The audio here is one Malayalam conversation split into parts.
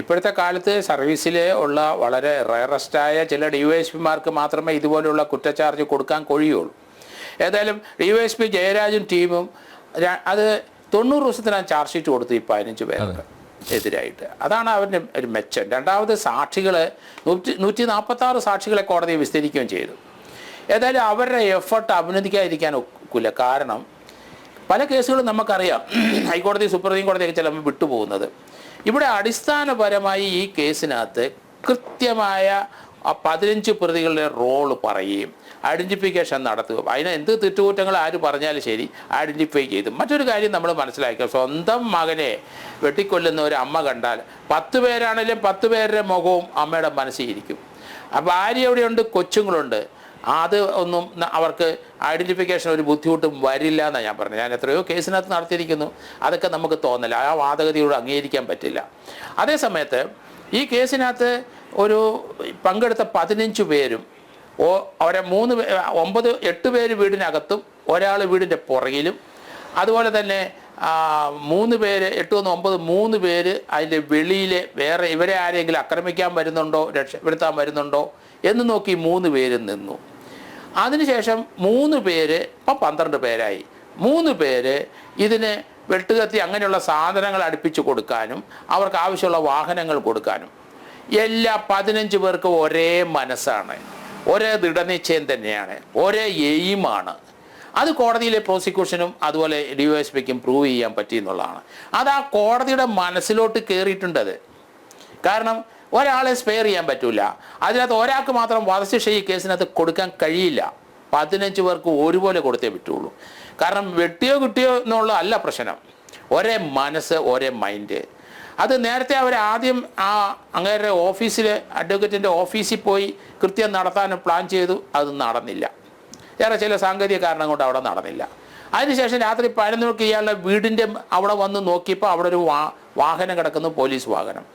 ഇപ്പോഴത്തെ കാലത്ത് സർവീസിൽ ഉള്ള വളരെ റയറസ്റ്റായ ചില ഡി വൈ എസ് പിമാർക്ക് മാത്രമേ ഇതുപോലെയുള്ള കുറ്റചാർജ് കൊടുക്കാൻ കഴിയുള്ളൂ. ഏതായാലും ഡി വൈ എസ് പി ജയരാജും ടീമും അത് തൊണ്ണൂറ് ദിവസത്തിനാണ് ചാർജ് ഷീറ്റ് കൊടുത്തു ഈ പതിനഞ്ച് പേർക്ക് എതിരായിട്ട്. അതാണ് അവരുടെ ഒരു മെച്ചം. രണ്ടാമത് സാക്ഷികൾ നൂറ്റി നൂറ്റി നാൽപ്പത്തി ആറ് സാക്ഷികളെ കോടതി വിസ്തരിക്കുകയും ചെയ്തു. ഏതായാലും അവരുടെ എഫർട്ട് അഭിനന്ദിക്കാതിരിക്കാൻ ഒക്കില്ല. കാരണം പല കേസുകളും നമുക്കറിയാം. ഹൈക്കോടതി സുപ്രീം കോടതിയൊക്കെ ചിലപ്പോൾ വിട്ടുപോകുന്നത്. ഇവിടെ അടിസ്ഥാനപരമായി ഈ കേസിനകത്ത് കൃത്യമായ ആ പതിനഞ്ച് പ്രതികളുടെ റോൾ പറയുകയും ഐഡന്റിഫിക്കേഷൻ നടത്തുക അതിന് എന്ത് തെറ്റുകുറ്റങ്ങൾ ആര് പറഞ്ഞാലും ശരി ഐഡന്റിഫൈ ചെയ്തു. മറ്റൊരു കാര്യം നമ്മൾ മനസ്സിലാക്കുക. സ്വന്തം മകനെ വെട്ടിക്കൊല്ലുന്ന ഒരു അമ്മ കണ്ടാൽ പത്ത് പേരാണെങ്കിലും പത്ത് പേരുടെ മുഖവും അമ്മയുടെ മനസ്സിൽ ഇരിക്കും. ഭാര്യ എവിടെയുണ്ട്? കൊച്ചുങ്ങളുണ്ട്. അത് ഒന്നും അവർക്ക് ഐഡന്റിഫിക്കേഷൻ ഒരു ബുദ്ധിമുട്ടും വരില്ല എന്നാണ് ഞാൻ പറഞ്ഞത്. ഞാൻ എത്രയോ കേസിനകത്ത് നടത്തിയിരിക്കുന്നു. അതൊക്കെ നമുക്ക് തോന്നില്ല. ആ വാദഗതിയോട് അംഗീകരിക്കാൻ പറ്റില്ല. അതേസമയത്ത് ഈ കേസിനകത്ത് ഒരു പങ്കെടുത്ത പതിനഞ്ച് പേരും ഓ അവരെ മൂന്ന് ഒമ്പത് എട്ട് പേര് വീടിനകത്തും ഒരാൾ വീടിന്റെ പുറകിലും അതുപോലെ തന്നെ മൂന്ന് പേര് എട്ട് ഒന്ന് ഒമ്പത് മൂന്ന് പേര് അതിന്റെ വെളിയിൽ വേറെ ഇവരെ ആരെങ്കിലും ആക്രമിക്കാൻ വരുന്നുണ്ടോ രക്ഷപ്പെടുത്താൻ വരുന്നുണ്ടോ എന്ന് നോക്കി മൂന്ന് പേര് നിന്നു. അതിനുശേഷം മൂന്ന് പേര് ഇപ്പം പന്ത്രണ്ട് പേരായി. മൂന്ന് പേര് ഇതിന് വെട്ടുകത്തി അങ്ങനെയുള്ള സാധനങ്ങൾ അടുപ്പിച്ച് കൊടുക്കാനും അവർക്ക് ആവശ്യമുള്ള വാഹനങ്ങൾ കൊടുക്കാനും. എല്ലാ പതിനഞ്ച് പേർക്കും ഒരേ മനസ്സാണ്. ഒരേ ദൃഢനിശ്ചയം തന്നെയാണ്. ഒരേ എയിമാണ്. അത് കോടതിയിലെ പ്രോസിക്യൂഷനും അതുപോലെ ഡി വൈ എസ് പിക്കും പ്രൂവ് ചെയ്യാൻ പറ്റി എന്നുള്ളതാണ്. അത് ആ കോടതിയുടെ മനസ്സിലോട്ട് കയറിയിട്ടുണ്ടത് കാരണം ഒരാളെ സ്പെയർ ചെയ്യാൻ പറ്റില്ല അതിനകത്ത് ഒരാൾക്ക് മാത്രം വധശിക്ഷ ഈ കേസിനകത്ത് കൊടുക്കാൻ കഴിയില്ല. പതിനഞ്ച് പേർക്ക് ഒരുപോലെ കൊടുത്തേ പറ്റുള്ളൂ. കാരണം വെട്ടിയോ കിട്ടിയോ എന്നുള്ള അല്ല പ്രശ്നം. ഒരേ മനസ്സ് ഒരേ മൈൻഡ് അത് നേരത്തെ അവർ ആദ്യം ആ അങ്ങേരുടെ ഓഫീസിൽ അഡ്വക്കേറ്റിന്റെ ഓഫീസിൽ പോയി കൃത്യം നടത്താൻ പ്ലാൻ ചെയ്തു. അത് നടന്നില്ല. വേറെ ചില സാങ്കേതിക കാരണം കൊണ്ട് അവിടെ നടന്നില്ല. അതിനുശേഷം രാത്രി പതിനൊന്ന് മണിക്ക് ഇയാളുടെ വീടിന്റെ അവിടെ വന്ന് നോക്കിയപ്പോൾ അവിടെ ഒരു വാഹനം കിടക്കുന്നു പോലീസ് വാഹനം.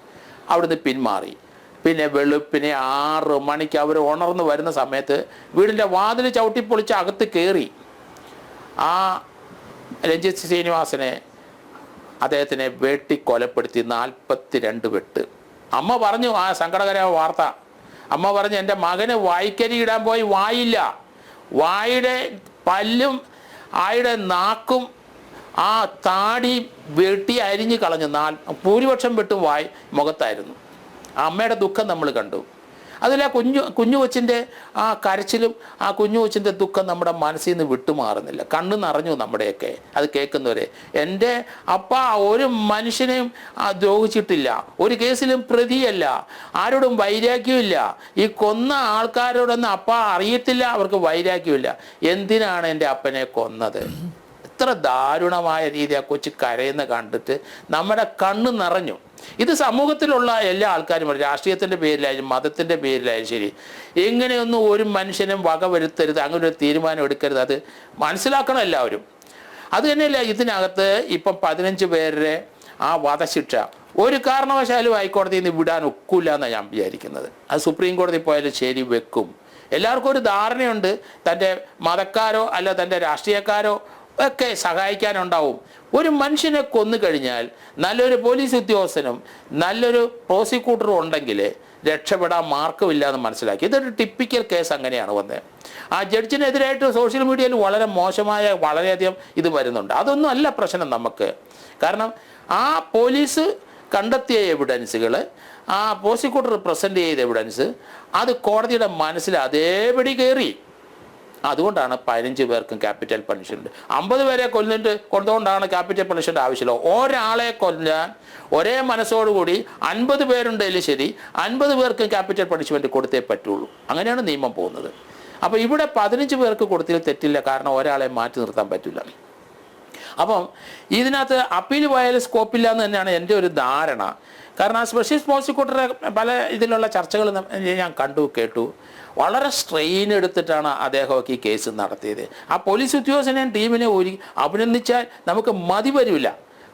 അവിടുന്ന് പിന്മാറി. പിന്നെ വെളുപ്പിനെ ആറ് മണിക്ക് അവർ ഉണർന്നു വരുന്ന സമയത്ത് വീടിന്റെ വാതിൽ ചവിട്ടിപ്പൊളിച്ച് അകത്ത് കയറി. ആ രഞ്ജിത്ത് ശ്രീനിവാസനെ അദ്ദേഹത്തിനെ വെട്ടി കൊലപ്പെടുത്തി നാൽപ്പത്തി രണ്ട് വെട്ട്. അമ്മ പറഞ്ഞു ആ സങ്കടകരമായ വാർത്ത. അമ്മ പറഞ്ഞു എന്റെ മകന് വായിക്കരി ഇടാൻ പോയി വായില്ല. വായുടെ പല്ലും ആയുടെ നാക്കും ആ താടി വെട്ടി അരിഞ്ഞു കളഞ്ഞു നാൽ ഭൂരിപക്ഷം വെട്ടും വായി മുഖത്തായിരുന്നു. അമ്മയുടെ ദുഃഖം നമ്മൾ കണ്ടു. അതിൽ ആ കുഞ്ഞു കുഞ്ഞു കൊച്ചിന്റെ ആ കരച്ചിലും ആ കുഞ്ഞു കൊച്ചിന്റെ ദുഃഖം നമ്മുടെ മനസ്സിൽ നിന്ന് വിട്ടുമാറുന്നില്ല. കണ്ണു നിറഞ്ഞു നമ്മുടെയൊക്കെ. അത് കേൾക്കുന്നവരെ എന്റെ അപ്പ ഒരു മനുഷ്യനെയും ദ്രോഹിച്ചിട്ടില്ല. ഒരു കേസിലും പ്രതിയല്ല. ആരോടും വൈരാഗ്യമില്ല ഈ കൊന്ന ആൾക്കാരോടൊന്നും അപ്പ അറിയത്തില്ല അവർക്ക് വൈരാഗ്യമില്ല എന്തിനാണ് എന്റെ അപ്പനെ കൊന്നത്? എത്ര ദാരുണമായ രീതി ആ കൊച്ചു കരയുന്ന കണ്ടിട്ട് നമ്മുടെ കണ്ണ് നിറഞ്ഞു. ഇത് സമൂഹത്തിലുള്ള എല്ലാ ആൾക്കാരും രാഷ്ട്രീയത്തിന്റെ പേരിലായാലും മതത്തിന്റെ പേരിലായാലും ശരി. എങ്ങനെയൊന്നും ഒരു മനുഷ്യനും വക വരുത്തരുത് അങ്ങനെ ഒരു തീരുമാനം എടുക്കരുത്. അത് മനസ്സിലാക്കണം എല്ലാവരും. അത് തന്നെയല്ല ഇതിനകത്ത് ഇപ്പം പതിനഞ്ച് പേരുടെ ആ വധശിക്ഷ. ഒരു കാരണവശാലും ഹൈക്കോടതിയിൽ നിന്ന് വിടാൻ ഒക്കില്ല എന്നാണ് ഞാൻ വിചാരിക്കുന്നത്. അത് സുപ്രീം കോടതി പോയാലും ശരി വെക്കും. എല്ലാവർക്കും ഒരു ധാരണയുണ്ട്. തന്റെ മതക്കാരോ അല്ല തന്റെ രാഷ്ട്രീയക്കാരോ ഒക്കെ സഹായിക്കാനുണ്ടാവും. ഒരു മനുഷ്യനെ കൊന്നു കഴിഞ്ഞാൽ നല്ലൊരു പോലീസ് ഉദ്യോഗസ്ഥനും നല്ലൊരു പ്രോസിക്യൂട്ടറും ഉണ്ടെങ്കിൽ രക്ഷപ്പെടാൻ മാർഗമില്ല എന്ന് മനസ്സിലാക്കി. ഇതൊരു ടിപ്പിക്കൽ കേസ് അങ്ങനെയാണ് വന്നത് ആ ജഡ്ജിനെതിരായിട്ട് സോഷ്യൽ മീഡിയയിൽ വളരെ മോശമായ വളരെയധികം ഇത് വരുന്നുണ്ട്. അതൊന്നും അല്ല പ്രശ്നം നമുക്ക്. കാരണം ആ പോലീസ് കണ്ടെത്തിയ എവിഡൻസുകൾ ആ പ്രോസിക്യൂട്ടർ പ്രസന്റ് ചെയ്ത എവിഡൻസ് അത് കോടതിയുടെ മനസ്സിൽ അതേപടി കയറി അതുകൊണ്ടാണ് പതിനഞ്ച് പേർക്കും ക്യാപിറ്റൽ പണിഷ്മെന്റ് അമ്പത് പേരെ കൊല്ലിട്ട് കൊണ്ടുകൊണ്ടാണ് ക്യാപിറ്റൽ പണിഷ്മെന്റ് ആവശ്യമില്ല ഒരാളെ കൊല്ലാൻ ഒരേ മനസ്സോടുകൂടി അൻപത് പേരുണ്ടെങ്കിലും ശരി അൻപത് പേർക്കും ക്യാപിറ്റൽ പണിഷ്മെന്റ് കൊടുത്തേ പറ്റുള്ളൂ. അങ്ങനെയാണ് നിയമം പോകുന്നത്. അപ്പോൾ ഇവിടെ പതിനഞ്ച് പേർക്ക് കൊടുത്തതിൽ തെറ്റില്ല. കാരണം ഒരാളെ മാറ്റി നിർത്താൻ പറ്റില്ല. അപ്പം ഇതിനകത്ത് അപ്പീൽ പോയാലും സ്കോപ്പില്ല എന്ന് തന്നെയാണ് എന്റെ ഒരു ധാരണ. കാരണം ആ സ്പെഷ്യൽ പ്രോസിക്യൂട്ടറെ പല ഇതിലുള്ള ചർച്ചകൾ ഞാൻ കണ്ടു കേട്ടു. വളരെ സ്ട്രെയിൻ എടുത്തിട്ടാണ് അദ്ദേഹമൊക്കെ ഈ കേസ് നടത്തിയത്. ആ പോലീസ് ഉദ്യോഗസ്ഥനെയും ടീമിനെ ഒരു അഭിനന്ദിച്ചാൽ നമുക്ക് മതി വരില്ല.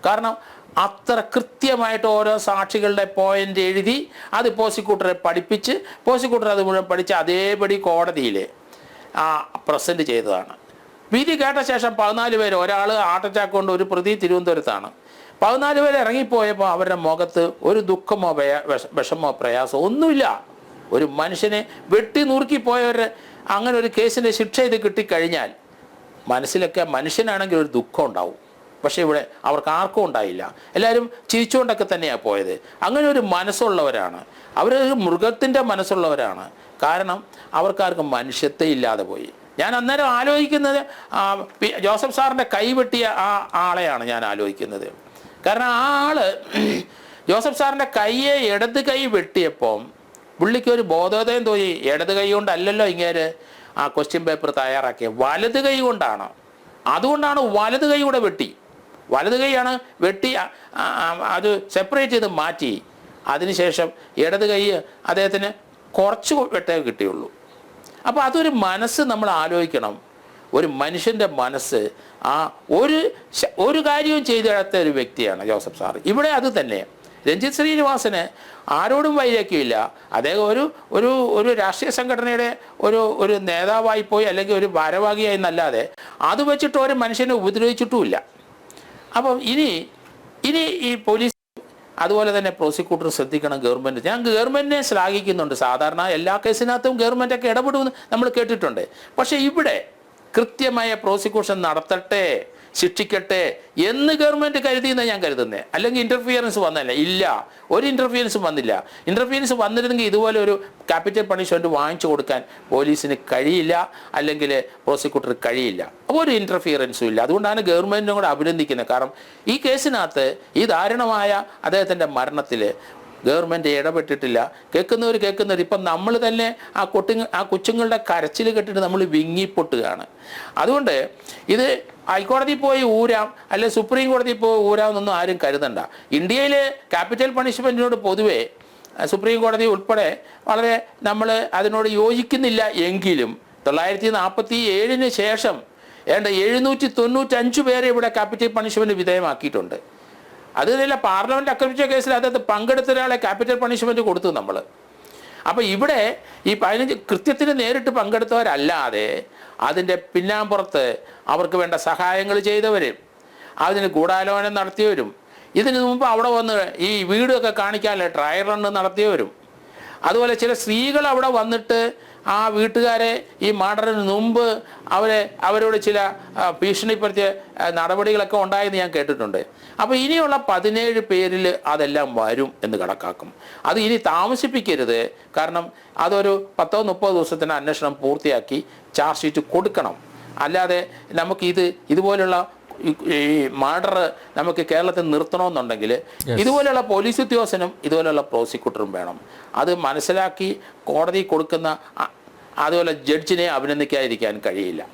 കാരണം അത്ര കൃത്യമായിട്ട് ഓരോ സാക്ഷികളുടെ പോയിന്റ് എഴുതി അത് പ്രോസിക്യൂട്ടറെ പഠിപ്പിച്ച് പ്രോസിക്യൂട്ടർ അത് മുഴുവൻ പഠിച്ച് അതേപടി കോടതിയിൽ പ്രസന്റ് ചെയ്തതാണ്. വിധി കേട്ട ശേഷം പതിനാല് പേര് ഒരാൾ ഹാർട്ട് അറ്റാക്ക് കൊണ്ട് ഒരു പ്രതി തിരുവനന്തപുരത്താണ്. പതിനാല് പേര് ഇറങ്ങിപ്പോയപ്പോൾ അവരുടെ മുഖത്ത് ഒരു ദുഃഖമോ വിഷമോ പ്രയാസമോ ഒന്നുമില്ല. ഒരു മനുഷ്യനെ വെട്ടി നുറുക്കിപ്പോയവർ അങ്ങനെ ഒരു കേസിന്റെ ശിക്ഷ ഇത് കിട്ടിക്കഴിഞ്ഞാൽ മനസ്സിലൊക്കെ മനുഷ്യനാണെങ്കിൽ ഒരു ദുഃഖം ഉണ്ടാവും. പക്ഷേ ഇവിടെ അവർക്ക് ആർക്കും ഉണ്ടായില്ല. എല്ലാവരും ചിരിച്ചുകൊണ്ടൊക്കെ തന്നെയാണ് പോയത്. അങ്ങനെ ഒരു മനസ്സുള്ളവരാണ്. അവരൊരു മൃഗത്തിന്റെ മനസ്സുള്ളവരാണ്. കാരണം അവർക്കാർക്കും മനുഷ്യത്വം ഇല്ലാതെ പോയി. ഞാൻ അന്നേരം ആലോചിക്കുന്നത് ജോസഫ് സാറിന്റെ കൈവെട്ടിയ ആ ആളെയാണ് ഞാൻ ആലോചിക്കുന്നത്. കാരണം ആ ആൾ ജോസഫ് സാറിന്റെ കൈയെ ഇടത് കൈ വെട്ടിയപ്പം പുള്ളിക്ക് ഒരു ബോധോദയം തോന്നി. ഇടത് കൈ കൊണ്ടല്ലല്ലോ ഇങ്ങനെ ആ ക്വസ്റ്റ്യൻ പേപ്പർ തയ്യാറാക്കിയത് വലത് കൈ കൊണ്ടാണ്. അതുകൊണ്ടാണ് വലത് കൈ കൂടെ വെട്ടി. വലത് കൈയാണ് വെട്ടി അത് സെപ്പറേറ്റ് ചെയ്ത് മാറ്റി. അതിനുശേഷം ഇടത് കൈ അദ്ദേഹത്തിന് കുറച്ച് വെട്ടേ കിട്ടിയുള്ളൂ. അപ്പോൾ അതൊരു മനസ്സ് നമ്മൾ ആലോചിക്കണം. ഒരു മനുഷ്യന്റെ മനസ്സ് ആ ഒരു ഒരു കാര്യവും ചെയ്തെടുത്ത ഒരു വ്യക്തിയാണ് ജോസഫ് സാർ ഇവിടെ അത് തന്നെ. രഞ്ജിത് ശ്രീനിവാസന് ആരോടും വൈരാഗ്യമില്ല. അദ്ദേഹം ഒരു ഒരു ഒരു രാഷ്ട്രീയ സംഘടനയുടെ ഒരു ഒരു നേതാവായി പോയി അല്ലെങ്കിൽ ഒരു ഭാരവാഹിയായി എന്നല്ലാതെ അത് വെച്ചിട്ട് ഒരു മനുഷ്യനെ ഉപദ്രവിച്ചിട്ടുമില്ല. അപ്പം ഇനി ഇനി ഈ പോലീസ് അതുപോലെ തന്നെ പ്രോസിക്യൂട്ടർ ശ്രദ്ധിക്കണം ഗവൺമെന്റ് ഞാൻ ഗവൺമെന്റിനെ ശ്ലാഘിക്കുന്നുണ്ട്. സാധാരണ എല്ലാ കേസിനകത്തും ഗവൺമെന്റൊക്കെ ഇടപെടുമെന്ന് നമ്മൾ കേട്ടിട്ടുണ്ട്. പക്ഷേ ഇവിടെ കൃത്യമായ പ്രോസിക്യൂഷൻ നടത്തട്ടെ ശിക്ഷിക്കട്ടെ എന്ന് ഗവൺമെന്റ് കരുതിയെന്ന് ഞാൻ കരുതുന്നത് അല്ലെങ്കിൽ ഇന്റർഫിയറൻസ് വന്നല്ല ഇല്ല. ഒരു ഇന്റർഫിയറൻസും വന്നില്ല. ഇന്റർഫിയറൻസ് വന്നിരുന്നെങ്കിൽ ഇതുപോലെ ഒരു ക്യാപിറ്റൽ പണിഷ്മെന്റ് വാങ്ങിച്ചു കൊടുക്കാൻ പോലീസിന് കഴിയില്ല. അല്ലെങ്കിൽ പ്രോസിക്യൂട്ടർ കഴിയില്ല. അപ്പോൾ ഒരു ഇന്റർഫിയറൻസും ഇല്ല. അതുകൊണ്ടാണ് ഗവൺമെന്റിനും കൂടെ അഭിനന്ദിക്കുന്നത്. കാരണം ഈ കേസിനകത്ത് ഈ ദാരുണമായ അദ്ദേഹത്തിന്റെ മരണത്തിൽ ഗവൺമെന്റ് ഇടപെട്ടിട്ടില്ല. കേൾക്കുന്നവർ കേൾക്കുന്നവർ ഇപ്പം നമ്മൾ തന്നെ ആ കൊട്ടി ആ കൊച്ചുങ്ങളുടെ കരച്ചിൽ കെട്ടിട്ട് നമ്മൾ വിങ്ങിപ്പൊട്ടുകയാണ്. അതുകൊണ്ട് ഇത് ഹൈക്കോടതി പോയി ഊരാം അല്ലെ സുപ്രീം കോടതി പോയി ഊരാം എന്നൊന്നും ആരും കരുതണ്ട. ഇന്ത്യയിൽ ക്യാപിറ്റൽ പണിഷ്മെന്റിനോട് പൊതുവേ സുപ്രീം കോടതി ഉൾപ്പെടെ വളരെ നമ്മൾ അതിനോട് യോജിക്കുന്നില്ല എങ്കിലും തൊള്ളായിരത്തി നാൽപ്പത്തി ഏഴിന് ശേഷം ഏണ്ട എഴുന്നൂറ്റി തൊണ്ണൂറ്റഞ്ച് പേരെ ഇവിടെ ക്യാപിറ്റൽ പണിഷ്മെന്റ് വിധേയമാക്കിയിട്ടുണ്ട്. അത് ഇതിലെ പാർലമെന്റ് ആക്രമിച്ച കേസിൽ അദ്ദേഹത്തെ പങ്കെടുത്ത ഒരാളെ ക്യാപിറ്റൽ പണിഷ്മെന്റ് കൊടുത്തു നമ്മൾ അപ്പോൾ ഇവിടെ ഈ പതിനഞ്ച് കൃത്യത്തിന് നേരിട്ട് പങ്കെടുത്തവരല്ലാതെ അതിന്റെ പിന്നാമ്പുറത്ത് അവർക്ക് വേണ്ട സഹായങ്ങൾ ചെയ്തവരും അതിന് ഗൂഢാലോചന നടത്തിയവരും ഇതിനു മുമ്പ് അവിടെ വന്ന് ഈ വീടൊക്കെ കാണിക്കാനുള്ള ട്രയൽ റണ്ണ് നടത്തിയവരും അതുപോലെ ചില സ്ത്രീകൾ അവിടെ വന്നിട്ട് ആ വീട്ടുകാരെ ഈ മർഡറിന് മുമ്പ് അവരെ അവരോട് ചില ഭീഷണിപ്പെടുത്തിയ നടപടികളൊക്കെ ഉണ്ടായെന്ന് ഞാൻ കേട്ടിട്ടുണ്ട്. അപ്പോൾ ഇനിയുള്ള പതിനേഴ് പേരിൽ അതെല്ലാം വരും എന്ന് കണക്കാക്കും. അത് ഇനി താമസിപ്പിക്കരുത്. കാരണം അതൊരു പത്തോ മുപ്പതോ ദിവസത്തിന് അന്വേഷണം പൂർത്തിയാക്കി ചാർജ് ഷീറ്റ് കൊടുക്കണം. അല്ലാതെ നമുക്ക് ഇത് ഇതുപോലുള്ള ഈ- മാർഡർ നമുക്ക് കേരളത്തിൽ നിർത്തണമെന്നുണ്ടെങ്കിൽ ഇതുപോലെയുള്ള പോലീസ് ഉദ്യോഗസ്ഥനും ഇതുപോലെയുള്ള പ്രോസിക്യൂട്ടറും വേണം. അത് മനസ്സിലാക്കി കോടതി കൊടുക്കുന്ന അതുപോലെ ജഡ്ജിനെ അഭിനന്ദിക്കാതിരിക്കാൻ കഴിയില്ല.